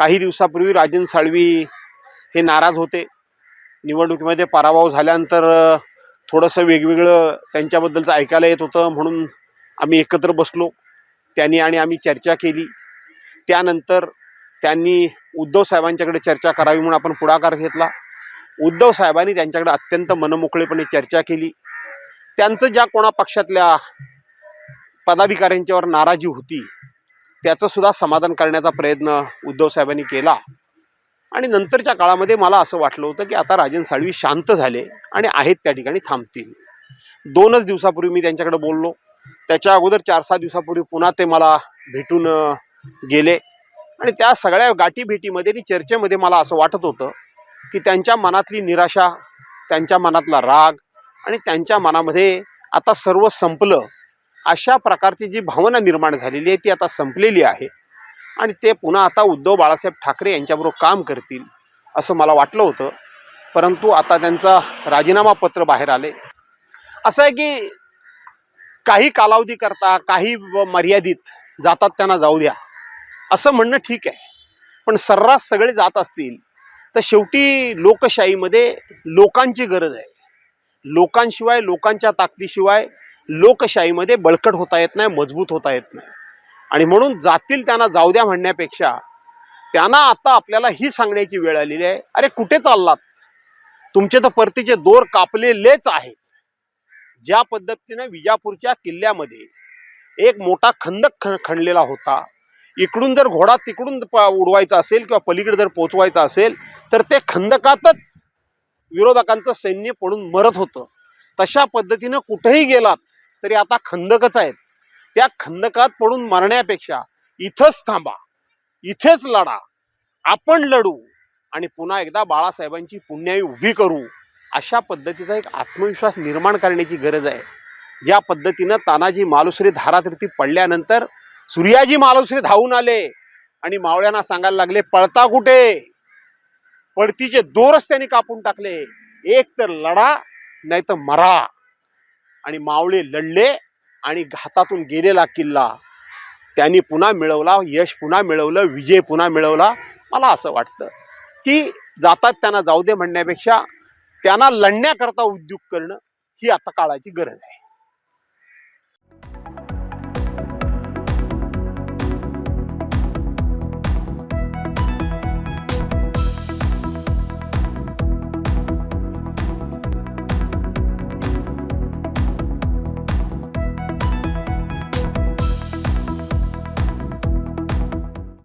काही दिवसापूर्वी राजन साळवी हे नाराज होते. निवडणुकीमध्ये पराभव झाल्यानंतर थोडंसं वेगवेगळं त्यांच्याबद्दलचं ऐकायला येत होतं. म्हणून आम्ही एकत्र बसलो. त्यांनी आणि आम्ही चर्चा केली. त्यानंतर त्यांनी उद्धव साहेबांच्याकडे चर्चा करावी म्हणून आपण पुढाकार घेतला. उद्धव साहेबांनी त्यांच्याकडे अत्यंत मनमोकळेपणे चर्चा केली. त्यांचं ज्या कोणा पक्षातल्या पदाधिकाऱ्यांच्यावर नाराजी होती त्याचंसुद्धा समाधान करण्याचा प्रयत्न उद्धव साहेबांनी केला. आणि नंतरच्या काळामध्ये मला असं वाटलं होतं की आता राजन साळवी शांत झाले आणि आहेत त्या ठिकाणी थांबतील. दोनच दिवसापूर्वी मी त्यांच्याकडे बोललो. त्याच्या अगोदर चार सहा दिवसापूर्वी पुन्हा ते मला भेटून गेले. आणि त्या सगळ्या गाठीभेटीमध्ये आणि चर्चेमध्ये मला असं वाटत होतं की त्यांच्या मनातली निराशा त्यांच्या मनातला राग आणि त्यांच्या मनामध्ये आता सर्व संपलं. अशा प्रकारची जी भावना निर्माण झालेली आहे ती आता संपलेली आहे. आणि ते पुन्हा आता उद्धव बाळासाहेब ठाकरे यांच्याबरोबर काम करतील असं मला वाटलं होतं. परंतु आता त्यांचा राजीनामा पत्र बाहेर आले. असं आहे की काही कालावधी करता काही व- मर्यादित जातात त्यांना जाऊ द्या. असं म्हणणं ठीक आहे. पण सर्रास सगळे जात असतील तर शेवटी लोकशाहीमध्ये लोकांची गरज आहे. लोकांशिवाय लोकांच्या ताकदीशिवाय लोकशाहीमध्ये बळकट होता येत नाही मजबूत होता येत नाही. आणि म्हणून जातील त्यांना जाऊ द्या म्हणण्यापेक्षा त्यांना आता आपल्याला ही सांगण्याची वेळ आलेली आहे अरे कुठे चाललात? तुमचे तर परतीचे दोर कापलेलेच आहेत. ज्या पद्धतीनं विजापूरच्या किल्ल्यामध्ये एक मोठा खंदक ख खणलेला होता इकडून जर घोडा तिकडून प- उडवायचा असेल किंवा पलीकडे जर पोचवायचा असेल तर ते खंदकातच विरोधकांचं सैन्य पडून मरत होतं. तशा पद्धतीनं कुठेही गेलात तरी आता खंदकच आहेत. त्या खंदकात पडून मरण्यापेक्षा इथंच थांबा. इथेच लढा. आपण लढू आणि पुन्हा एकदा बाळासाहेबांची पुण्याई उभी करू अशा पद्धतीचा एक आत्मविश्वास निर्माण करण्याची गरज आहे. ज्या पद्धतीनं तानाजी मालुसरे धारातीर्थी पडल्यानंतर सूर्याजी मालुसरे धावून आले आणि मावळ्यांना सांगायला लागले पळता कुठे? पळतीचे दोरच त्यांनी कापून टाकले. एक तर लढा नाही तर मरा. आणि मावळे लढले आणि हातातून गेलेला किल्ला. त्यांनी पुन्हा मिळवला यश पुन्हा मिळवलं विजय पुन्हा मिळवला. मला असं वाटतं की जातात त्यांना जाऊ दे म्हणण्यापेक्षा त्यांना लढण्याकरता उद्योग करणं ही आता काळाची गरज आहे.